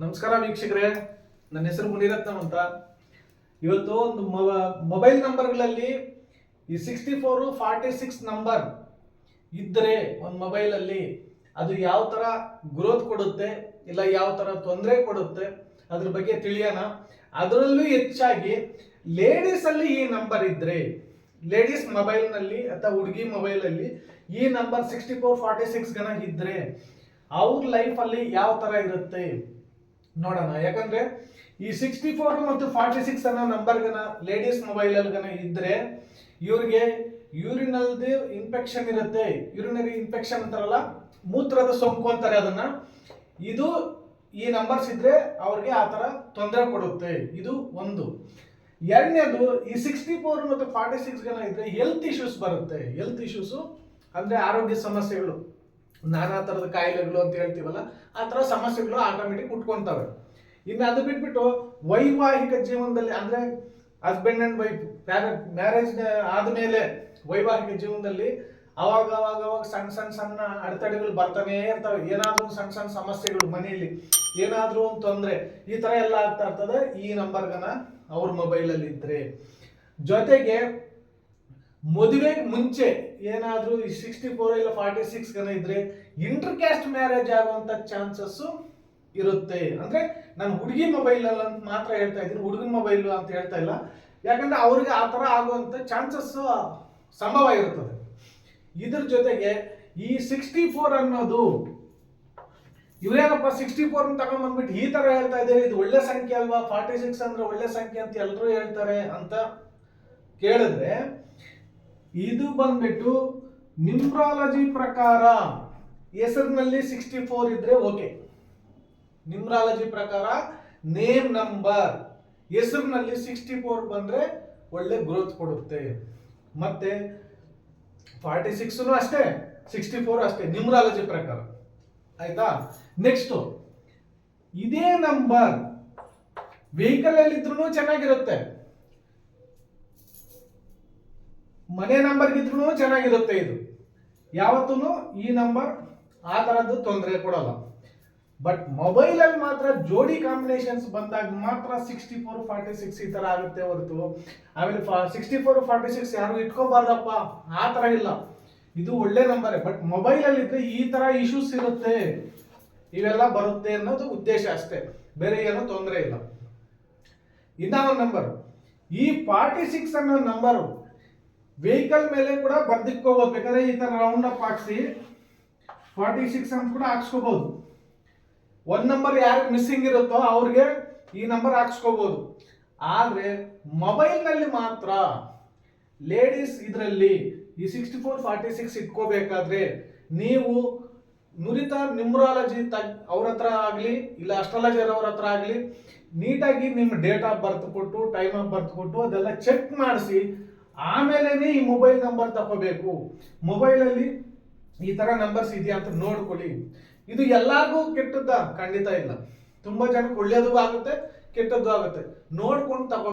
ನಮಸ್ಕಾರ ವೀಕ್ಷಕರೇ. ನನ್ನ ಹೆಸರು ಮುನಿರತ್ನಂ ಅಂತ. ಇವತ್ತು ಒಂದು ಮೊಬೈಲ್ ನಂಬರ್ಗಳಲ್ಲಿ ಈ sixty four, forty six number ಇದ್ದರೆ ಒಂದು ಮೊಬೈಲಲ್ಲಿ ಅದು ಯಾವ ಥರ ಗ್ರೋತ್ ಕೊಡುತ್ತೆ, ಇಲ್ಲ ಯಾವ ಥರ ತೊಂದರೆ ಕೊಡುತ್ತೆ, ಅದ್ರ ಬಗ್ಗೆ ತಿಳಿಯೋಣ. ಅದರಲ್ಲೂ ಹೆಚ್ಚಾಗಿ ಲೇಡೀಸಲ್ಲಿ ಈ ನಂಬರ್ ಇದ್ದರೆ ಲೇಡೀಸ್ ಮೊಬೈಲ್ನಲ್ಲಿ ಅಥವಾ ಹುಡುಗಿ ಮೊಬೈಲಲ್ಲಿ ಈ number sixty four, forty six ಗಣ ಇದ್ದರೆ ಅವ್ರ ಲೈಫಲ್ಲಿ ಯಾವ ಥರ ಇರುತ್ತೆ? ನೋಡೋಣ. ಯಾಕಂದ್ರೆ ಈ ಸಿಕ್ಸ್ಟಿ ಫೋರ್ ಮತ್ತು ಫಾರ್ಟಿ ಸಿಕ್ಸ್ ಅನ್ನೋ ನಂಬರ್ಗನ ಲೇಡೀಸ್ ಮೊಬೈಲ್ ಅಲ್ಲಿ ಇದ್ರೆ ಇವ್ರಿಗೆ ಯೂರಿನಲ್ದು ಇನ್ಫೆಕ್ಷನ್ ಇರುತ್ತೆ. ಯೂರಿನರಿ ಇನ್ಫೆಕ್ಷನ್ ಅಂತಾರಲ್ಲ, ಮೂತ್ರದ ಸೋಂಕು ಅಂತಾರೆ ಅದನ್ನ. ಇದು ಈ ನಂಬರ್ಸ್ ಇದ್ರೆ ಅವ್ರಿಗೆ ಆ ಥರ ತೊಂದರೆ ಕೊಡುತ್ತೆ. ಇದು ಒಂದು. ಎರಡನೇದು, ಈ ಸಿಕ್ಸ್ಟಿ ಫೋರ್ ಮತ್ತು ಫಾರ್ಟಿ ಸಿಕ್ಸ್ ಜನ ಇದ್ರೆ ಹೆಲ್ತ್ ಇಶ್ಯೂಸ್ ಬರುತ್ತೆ. ಹೆಲ್ತ್ ಇಶ್ಯೂಸು ಅಂದ್ರೆ ಆರೋಗ್ಯ ಸಮಸ್ಯೆಗಳು. ನಾನಾ ಥರದ ಕಾಯಿಲೆಗಳು ಅಂತ ಹೇಳ್ತೀವಲ್ಲ, ಆ ಥರ ಸಮಸ್ಯೆಗಳು ಆಟೋಮೆಟಿಕ್ ಉಟ್ಕೊಂತವೆ. ಇನ್ನು ಅದು ಬಿಟ್ಬಿಟ್ಟು ವೈವಾಹಿಕ ಜೀವನದಲ್ಲಿ ಅಂದ್ರೆ ಹಸ್ಬೆಂಡ್ ಅಂಡ್ ವೈಫ್ ಮ್ಯಾರೇಜ್ ಆದಮೇಲೆ ವೈವಾಹಿಕ ಜೀವನದಲ್ಲಿ ಅವಾಗ ಅವಾಗ ಅವಾಗ ಸಣ್ಣ ಸಣ್ಣ ಸಣ್ಣ ಅಡೆತಡೆಗಳು ಬರ್ತಾನೆ ಇರ್ತವೆ. ಏನಾದ್ರೂ ಸಣ್ಣ ಸಣ್ಣ ಸಮಸ್ಯೆಗಳು ಮನೆಯಲ್ಲಿ ಏನಾದ್ರೂ ಒಂದು ತೊಂದರೆ, ಈ ತರ ಎಲ್ಲ ಆಗ್ತಾ ಇರ್ತದೆ. ಈ ನಂಬರ್ಗನ ಅವ್ರ ಮೊಬೈಲಲ್ಲಿ ಇದ್ರೆ ಜೊತೆಗೆ ಮದುವೆಗೆ ಮುಂಚೆ ಏನಾದರೂ ಈ ಸಿಕ್ಸ್ಟಿ ಫೋರ್ ಇಲ್ಲ ಫಾರ್ಟಿ ಸಿಕ್ಸ್ ಗನ ಇದ್ರೆ ಇಂಟರ್ ಕ್ಯಾಸ್ಟ್ ಮ್ಯಾರೇಜ್ ಆಗುವಂತ ಚಾನ್ಸಸ್ ಇರುತ್ತೆ. ಅಂದ್ರೆ ನಾನು ಹುಡುಗಿ ಮೊಬೈಲ್ ಅಂತ ಮಾತ್ರ ಹೇಳ್ತಾ ಇದ್ದೀನಿ. ಹುಡುಗನ ಮೊಬೈಲ್ ಅಂತ ಹೇಳ್ತಾ ಇಲ್ಲ. ಯಾಕಂದ್ರೆ ಅವ್ರಿಗೆ ಆ ತರ ಆಗುವಂತ ಚಾನ್ಸಸ್ ಸಂಭವ ಇರುತ್ತದೆ. ಇದ್ರ ಜೊತೆಗೆ ಈ ಸಿಕ್ಸ್ಟಿ ಫೋರ್ ಅನ್ನೋದು ಇವ್ರೇನಪ್ಪ ಸಿಕ್ಸ್ಟಿ ಫೋರ್ ತಗೊಂಡ್ಬಂದ್ಬಿಟ್ಟು ಈ ತರ ಹೇಳ್ತಾ ಇದ್ದಾರೆ. ಇದು ಒಳ್ಳೆ ಸಂಖ್ಯೆ ಅಲ್ವಾ? ಫಾರ್ಟಿ ಸಿಕ್ಸ್ ಅಂದ್ರೆ ಒಳ್ಳೆ ಸಂಖ್ಯೆ ಅಂತ ಎಲ್ಲರೂ ಹೇಳ್ತಾರೆ ಅಂತ ಕೇಳಿದ್ರೆ ಇದು ಬಂದ್ಬಿಟ್ಟು ನಿಮ್ರಾಲಜಿ ಪ್ರಕಾರ ಹೆಸರಿನಲ್ಲಿ ಸಿಕ್ಸ್ಟಿ ಫೋರ್ ಇದ್ರೆ ಓಕೆ ನಿಮ್ರಾಲಜಿ ಪ್ರಕಾರ ನೇಮ್ ನಂಬರ್ ಹೆಸರಿನಲ್ಲಿ ಸಿಕ್ಸ್ಟಿ ಫೋರ್ ಬಂದ್ರೆ ಒಳ್ಳೆ ಗ್ರೋತ್ ಕೊಡುತ್ತೆ. ಮತ್ತೆ ಫಾರ್ಟಿ ಸಿಕ್ಸ್ ಅಷ್ಟೇ ಸಿಕ್ಸ್ಟಿ ಫೋರ್ ಅಷ್ಟೇ, ನಿಮ್ರಾಲಜಿ ಪ್ರಕಾರ. ಆಯ್ತಾ? ನೆಕ್ಸ್ಟ್ ಇದೇ ನಂಬರ್ ವೆಹಿಕಲ್ ಅಲ್ಲಿ ಇದ್ರೂ ಚೆನ್ನಾಗಿರುತ್ತೆ. ಮನೆ ನಂಬರ್ ಇದ್ರೂ ಚೆನ್ನಾಗಿರುತ್ತೆ ಇದು. ಯಾವತ್ತೂ ಈ ನಂಬರ್ ಆ ಥರದ್ದು ತೊಂದರೆ ಕೊಡಲ್ಲ. ಬಟ್ ಮೊಬೈಲಲ್ಲಿ ಮಾತ್ರ ಜೋಡಿ ಕಾಂಬಿನೇಷನ್ಸ್ ಬಂದಾಗ ಮಾತ್ರ ಸಿಕ್ಸ್ಟಿ ಫೋರ್ ಫಾರ್ಟಿ ಸಿಕ್ಸ್ ಈ ಥರ ಆಗುತ್ತೆ ಹೊರತು. ಆಮೇಲೆ ಸಿಕ್ಸ್ಟಿ ಫೋರ್ ಫಾರ್ಟಿ ಸಿಕ್ಸ್ ಯಾರು ಇಟ್ಕೋಬಾರ್ದಪ್ಪ. ಆ ಥರ ಇಲ್ಲ. ಇದು ಒಳ್ಳೆ ನಂಬರೇ ಬಟ್ ಮೊಬೈಲಲ್ಲಿ ಇದ್ರೆ ಈ ಥರ ಇಶ್ಯೂಸ್ ಇರುತ್ತೆ. ಇವೆಲ್ಲ ಬರುತ್ತೆ ಅನ್ನೋದು ಉದ್ದೇಶ ಅಷ್ಟೇ. ಬೇರೆ ಏನೋ ತೊಂದರೆ ಇಲ್ಲ. ಇನ್ನೊಂದು ನಂಬರ್ ಈ ಫಾರ್ಟಿ ಸಿಕ್ಸ್ ಅನ್ನೋ ನಂಬರು ವೆಹಿಕಲ್ ಮೇಲೆ ಕೂಡ ಬರ್ದಿಕ್ಕೋಬೋದು. ಬೇಕಾದ್ರೆ ಈ ತರ ರೌಂಡ್ ಅಪ್ ಹಾಕ್ಸಿ ಫಾರ್ಟಿ ಸಿಕ್ಸ್ ಅಂತ ಕೂಡ ಹಾಕ್ಸ್ಕೋಬಹುದು ಒನ್ ನಂಬರ್ ಯಾರು ಮಿಸ್ಸಿಂಗ್ ಇರುತ್ತೋ ಅವ್ರಿಗೆ ಈ ನಂಬರ್ ಹಾಕ್ಸ್ಕೋಬಹುದು ಆದ್ರೆ ಮೊಬೈಲ್ನಲ್ಲಿ ಮಾತ್ರ ಲೇಡೀಸ್ ಇದರಲ್ಲಿ ಈ ಸಿಕ್ಸ್ಟಿ ಫೋರ್ ಫಾರ್ಟಿ ಸಿಕ್ಸ್ ಇಟ್ಕೋಬೇಕಾದ್ರೆ ನೀವು ನುರಿತ ನ್ಯೂಮ್ರಾಲಜಿ ತಗ್ ಅವ್ರ ಹತ್ರ ಆಗಲಿ, ಇಲ್ಲ ಅಸ್ಟ್ರಾಲಜರ್ ಅವ್ರ ಹತ್ರ ಆಗಲಿ, ನೀಟಾಗಿ ನಿಮ್ಮ ಡೇಟ್ ಆಫ್ ಬರ್ತ್ ಕೊಟ್ಟು ಟೈಮ್ ಆಫ್ ಬರ್ತ್ ಕೊಟ್ಟು ಅದೆಲ್ಲ ಚೆಕ್ ಮಾಡಿಸಿ ಆಮೇಲೆ ಈ ಮೊಬೈಲ್ ನಂಬರ್ ತಗೋಬೇಕು ಮೊಬೈಲಲ್ಲಿ ಈ ತರ ನಂಬರ್ಸ್ ಇದೆಯಾ ಅಂತ ನೋಡ್ಕೊಳ್ಳಿ. ಇದು ಎಲ್ಲರಿಗೂ ಕೆಟ್ಟದ್ದ? ಖಂಡಿತ ಇಲ್ಲ. ತುಂಬಾ ಜನಕ್ಕೆ ಒಳ್ಳೇದು ಆಗುತ್ತೆ, ಕೆಟ್ಟದ್ದು ಆಗುತ್ತೆ. ನೋಡ್ಕೊಂಡು ತಗೋ